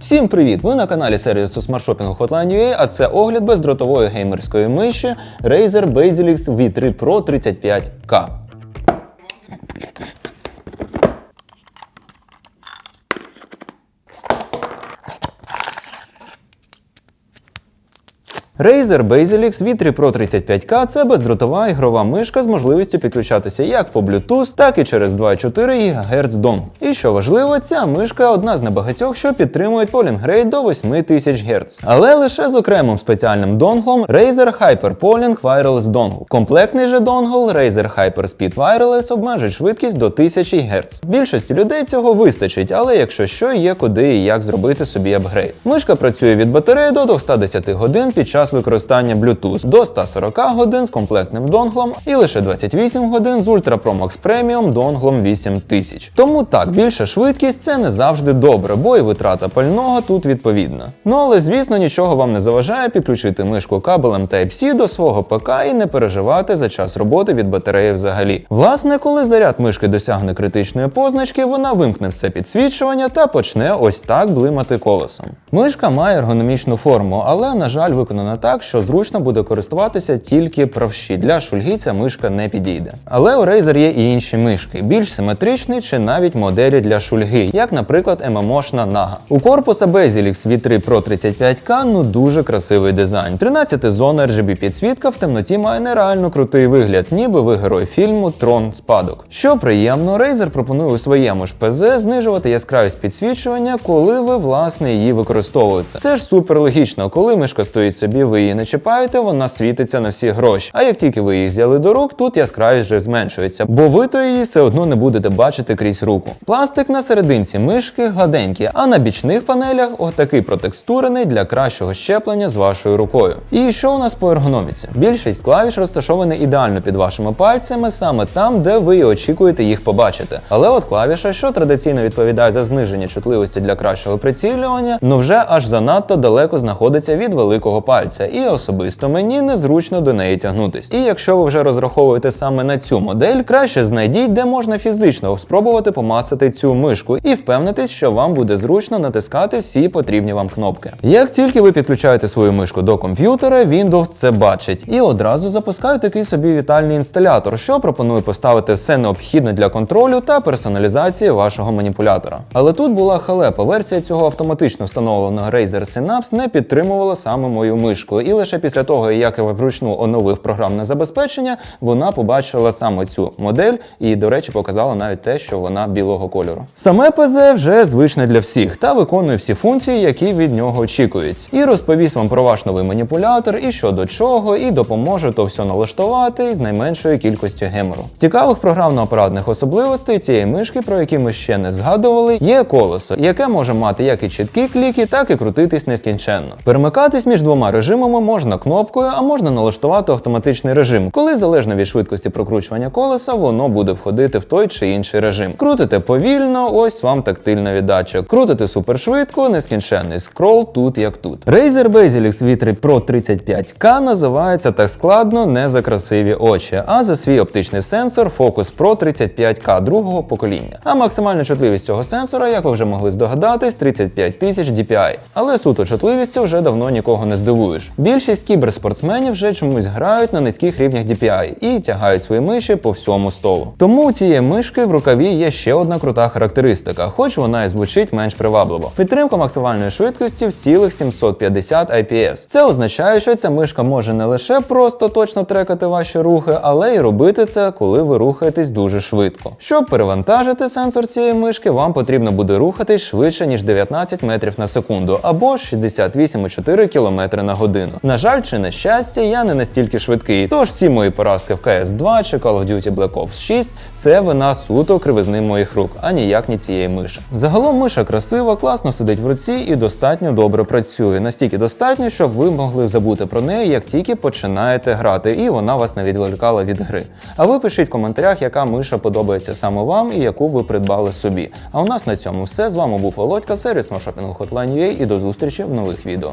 Всім привіт! Ви на каналі сервісу смартшопінгу Hotline.ua, а це огляд бездротової геймерської миші Razer Basilix V3 Pro 35K. Razer Basilix V3 Pro 35K це бездротова ігрова мишка з можливістю підключатися як по Bluetooth, так і через 2,4 ГГц дом. І що важливо, ця мишка одна з небагатьох, що підтримують Polling до 8000 Гц. Але лише з окремим спеціальним донглом Razer Hyper Polling Wireless Dongle. Комплектний же донгл Razer Hyper Speed Wireless обмежить швидкість до 1000 Гц. Більшості людей цього вистачить, але якщо що, є куди і як зробити собі апгрейд. Мишка працює від батареї до 210 годин під час використання Bluetooth, до 140 годин з комплектним донглом і лише 28 годин з Ultra Pro Max Premium донглом 8000. Тому так, більша швидкість це не завжди добре, бо і витрата пального тут відповідна. Ну але звісно нічого вам не заважає підключити мишку кабелем Type-C до свого ПК і не переживати за час роботи від батареї взагалі. Власне, коли заряд мишки досягне критичної позначки, вона вимкне все підсвічування та почне ось так блимати колесом. Мишка має ергономічну форму, але, на жаль, виконана так, що зручно буде користуватися тільки правші. Для шульги ця мишка не підійде. Але у Razer є і інші мишки, більш симетричні чи навіть моделі для шульги, як, наприклад, MMOшна Naga. У корпуса Basilix V3 Pro 35K ну дуже красивий дизайн. 13 зона RGB підсвітка в темноті має нереально крутий вигляд, ніби ви герой фільму Трон Спадок. Що приємно, Razer пропонує у своєму ж ПЗ знижувати яскравість підсвічування, коли ви власне її використовуєте. Це ж супер логічно, коли мишка стоїть собі, ви її не чіпаєте, вона світиться на всі гроші. А як тільки ви її взяли до рук, тут яскравість вже зменшується, бо ви то її все одно не будете бачити крізь руку. Пластик на серединці мишки гладенький, а на бічних панелях отакий протекстурений для кращого щеплення з вашою рукою. І що у нас по ергономіці? Більшість клавіш розташовані ідеально під вашими пальцями, саме там, де ви і очікуєте їх побачити. Але от клавіша, що традиційно відповідає за зниження чутливості для кращого прицілювання, ну вже аж занадто далеко знаходиться від великого пальця, і особисто мені незручно до неї тягнутись. І якщо ви вже розраховуєте саме на цю модель, краще знайдіть, де можна фізично спробувати помацати цю мишку і впевнитись, що вам буде зручно натискати всі потрібні вам кнопки. Як тільки ви підключаєте свою мишку до комп'ютера, Windows це бачить і одразу запускає такий собі вітальний інсталятор, що пропонує поставити все необхідне для контролю та персоналізації вашого маніпулятора. Але тут була халепа. Версія цього автоматично встановленого Razer Synapse не підтримувала саме мою мишку, і лише після того, як я вручну оновив програмне забезпечення, вона побачила саме цю модель і, до речі, показала навіть те, що вона білого кольору. Саме ПЗ вже звичне для всіх та виконує всі функції, які від нього очікують. І розповість вам про ваш новий маніпулятор, і що до чого, і допоможе то все налаштувати з найменшою кількістю гемору. З цікавих програмно-апаратних особливостей цієї мишки, про які ми ще не згадували, є колесо, яке може мати як і чіткі кліки, так і крутитись нескінченно. Перемикатись між двома режимами можна кнопкою, а можна налаштувати автоматичний режим, коли залежно від швидкості прокручування колеса, воно буде входити в той чи інший режим. Крутите повільно, ось вам тактильна віддача. Крутите супершвидко, нескінченний скрол тут як тут. Razer Basilix V3 Pro 35K називається так складно не за красиві очі, а за свій оптичний сенсор Focus Pro 35K другого покоління. А максимальна чутливість цього сенсора, як ви вже могли здогадатись, 35 тисяч DPI. Але суто чутливістю вже давно нікого не здивуєш. Більшість кіберспортсменів вже чомусь грають на низьких рівнях DPI і тягають свої миші по всьому столу. Тому у цієї мишки в рукаві є ще одна крута характеристика, хоч вона і звучить менш привабливо. Підтримка максимальної швидкості в цілих 750 IPS. Це означає, що ця мишка може не лише просто точно трекати ваші рухи, але й робити це, коли ви рухаєтесь дуже швидко. Щоб перевантажити сенсор цієї мишки, вам потрібно буде рухатись швидше ніж 19 метрів на секунду або 68,4 км на годину. На жаль, чи на щастя, я не настільки швидкий. Тож всі мої поразки в CS 2 чи Call of Duty Black Ops 6 це вина суто кривизни моїх рук, а ніяк не цієї миші. Загалом миша красива, класно сидить в руці і достатньо добре працює. Настільки достатньо, щоб ви могли забути про неї, як тільки починаєте грати, і вона вас не відволікала від гри. А ви пишіть в коментарях, яка миша подобається саме вам і яку ви придбали собі. А у нас на цьому все. З вами був Володька, сервіс маршопінгу Hotline.ua і до зустрічі в нових відео.